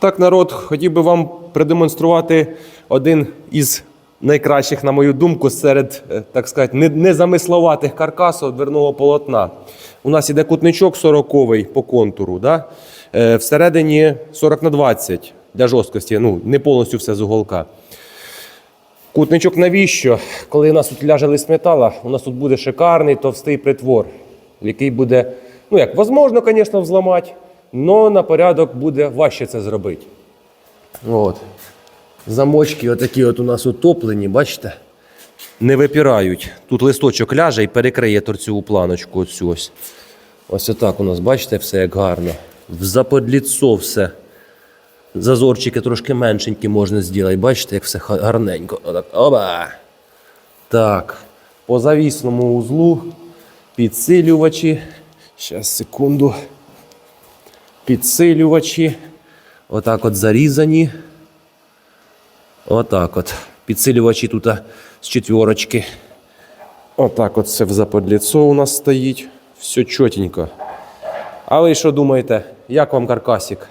Так, народ, хотів би вам продемонструвати один із найкращих, на мою думку, серед, е, так сказати, незамисловатих каркасів дверного полотна. У нас іде кутничок 40 по контуру. Да? Е, Всередині 40 на 20 для жорсткості, ну, не повністю все з уголка. Кутничок навіщо? Коли у нас тут ляже лист метала, у нас тут буде шикарний товстий притвор, який буде, ну як, возможно, звісно, взламати, але на порядок буде важче це зробити. От. Замочки отакі от у нас утоплені, бачите? Не випирають. Тут листочок ляже і перекриє торцеву планочку. Оцю ось. Ось отак у нас, бачите, все як гарно. В заподліцо все. Зазорчики трошки меншенькі можна зробити. Бачите, як все гарненько. Отак. Оба. Так. По завісному узлу підсилювачі. Зараз, секунду. Підсилювачі. Отак от зарізані. Отак от. Підсилювачі тут з четверочки. Отак от все в заподліцо у нас стоїть. Все чотенько. А ви що думаєте, як вам каркасик?